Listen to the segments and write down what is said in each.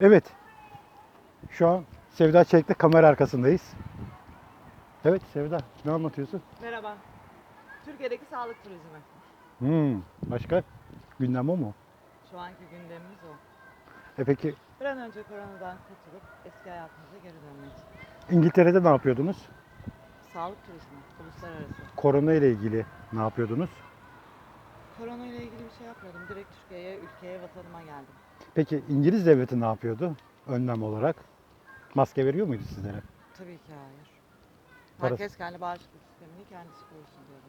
Evet. Şu an Sevda Çelik'le kamera arkasındayız. Evet Sevda ne anlatıyorsun? Merhaba. Türkiye'deki sağlık turizmi. Hmm, başka? Gündem o mu? Şu anki gündemimiz o. E peki Bir an önce koronadan kurtulup eski hayatımıza geri dönmek. İngiltere'de ne yapıyordunuz? Sağlık turizmi, uluslararası. Korona ile ilgili ne yapıyordunuz? Korona ile ilgili bir şey yapmadım. Direkt Türkiye'ye, ülkeye, vatanıma geldim. Peki İngiliz devleti ne yapıyordu önlem olarak? Maske veriyor muydu sizlere? Tabii ki hayır. Parası- Herkes kendi bağışıklık sistemini kendisi korusun diyordu.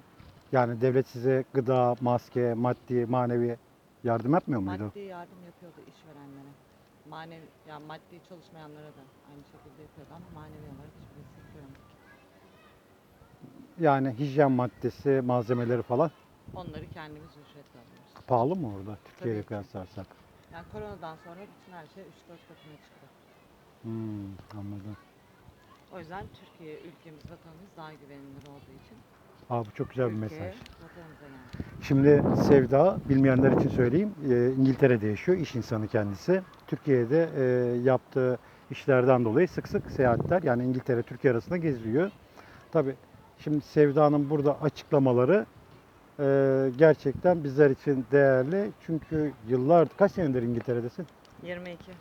Yani devlet size gıda, maske, maddi, manevi yardım yapmıyor muydu? Maddi yardım yapıyordu işverenlere. Manevi, yani maddi çalışmayanlara da aynı şekilde yapıyordu ama manevi olarak hiçbir destek veremedi. Yani hijyen maddesi, malzemeleri falan Onları kendimiz ücretle alıyoruz. pahalı mı orada Türkiye'ye Tabii kıyaslarsak? Yani koronadan sonra bütün her şey 3-4 katına çıktı. Hmm, anladım. O yüzden Türkiye ülkemiz, vatanımız daha güvenilir olduğu için Aa, bu çok güzel bir ülkeye, mesaj. vatanımıza geldik. Şimdi Sevda, bilmeyenler için söyleyeyim, e, İngiltere'de yaşıyor, iş insanı kendisi. Türkiye'de e, yaptığı işlerden dolayı sık sık seyahatler, yani İngiltere, Türkiye arasında geziyor. Tabii şimdi Sevda'nın burada açıklamaları e, gerçekten bizler için değerli. Çünkü yıllar, kaç senedir İngiltere'desin? 22.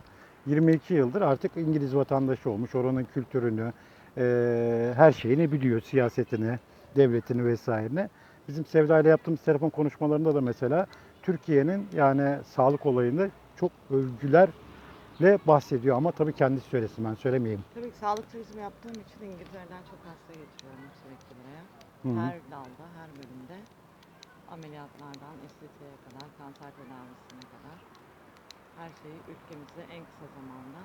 22 yıldır artık İngiliz vatandaşı olmuş. Oranın kültürünü, e, her şeyini biliyor. Siyasetini, devletini vesaire. Bizim Sevda ile yaptığımız telefon konuşmalarında da mesela Türkiye'nin yani sağlık olayını çok övgülerle bahsediyor. Ama tabii kendisi söylesin ben söylemeyeyim. Tabii ki sağlık turizmi yaptığım için İngiltere'den çok hasta getiriyorum sürekli buraya. Hı hı. Her dalda, her bölümde ameliyatlardan estetiğe kadar, kanser tedavisine kadar her şeyi ülkemizde en kısa zamanda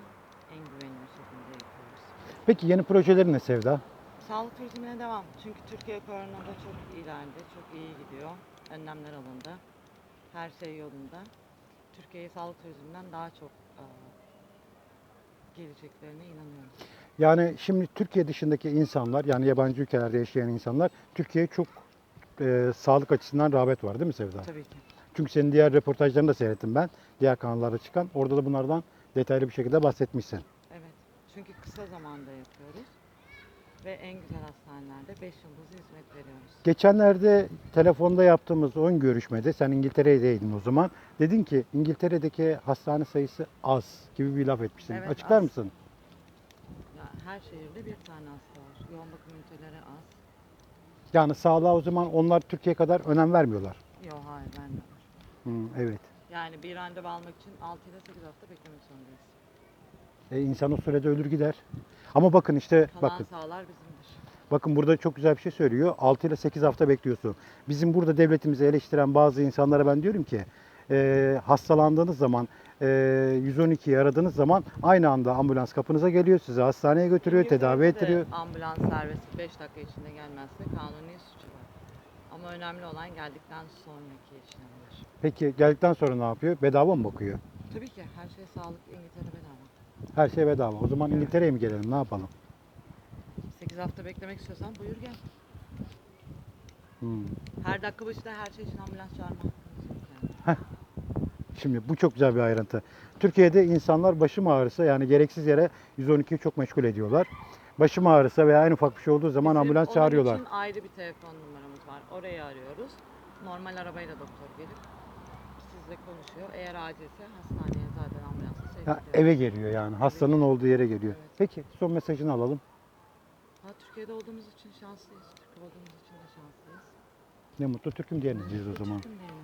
en güvenilir şekilde yapıyoruz. Peki yeni projeleri ne Sevda? Sağlık turizmine devam. Çünkü Türkiye koronada çok ileride, çok iyi gidiyor. Önlemler alındı. Her şey yolunda. Türkiye'ye sağlık turizminden daha çok e, geleceklerine inanıyorum. Yani şimdi Türkiye dışındaki insanlar yani yabancı ülkelerde yaşayan insanlar Türkiye'ye çok e, sağlık açısından rağbet var değil mi Sevda? Tabii ki. Çünkü senin diğer röportajlarını da seyrettim ben. Diğer kanallarda çıkan. Orada da bunlardan detaylı bir şekilde bahsetmişsin. Evet. Çünkü kısa zamanda yapıyoruz. Ve en güzel hastanelerde 5 yıldızlı hizmet veriyoruz. Geçenlerde telefonda yaptığımız ön görüşmede sen İngiltere'deydin o zaman. Dedin ki İngiltere'deki hastane sayısı az gibi bir laf etmişsin. Evet, Açıklar az. mısın? Ya her şehirde bir tane hasta var. Yoğun bakım üniteleri az. Yani sağlığa o zaman onlar Türkiye kadar önem vermiyorlar. Yok hayır var. Hı, evet. Yani bir randevu almak için 6 ile 8 hafta beklemek zorundayız. E, insan o sürede ölür gider. Ama bakın işte Kalan bakın. sağlar bizimdir. Bakın burada çok güzel bir şey söylüyor. 6 ile 8 hafta bekliyorsun. Bizim burada devletimizi eleştiren bazı insanlara ben diyorum ki e, hastalandığınız zaman 112'yi aradığınız zaman aynı anda ambulans kapınıza geliyor. Sizi hastaneye götürüyor, tedavi ettiriyor. Ambulans servisi 5 dakika içinde gelmezse kanuni suçu var. Ama önemli olan geldikten sonraki işlemler. Peki geldikten sonra ne yapıyor? Bedava mı bakıyor? Tabii ki her şey sağlık İngiltere bedava. Her şey bedava. O zaman İngiltere'ye mi gelelim? Ne yapalım? 8 hafta beklemek istiyorsan buyur gel. Hmm. Her dakika başında her şey için ambulans çağırma. yani. Şimdi bu çok güzel bir ayrıntı. Türkiye'de insanlar başım ağrısa yani gereksiz yere 112'yi çok meşgul ediyorlar. Başım ağrısa veya en ufak bir şey olduğu zaman Bizim ambulans çağırıyorlar. için ayrı bir telefon numaramız var. Orayı arıyoruz. Normal arabayla doktor gelip sizle konuşuyor. Eğer acilse hastaneye zaten ambulansla sevk ediyoruz. eve geliyor yani. Hastanın olduğu yere geliyor. Evet. Peki son mesajını alalım. Ha, Türkiye'de olduğumuz için şanslıyız. Türk olduğumuz için de şanslıyız. Ne mutlu Türk'üm diyeniz biz o zaman. Türk'üm diyelim.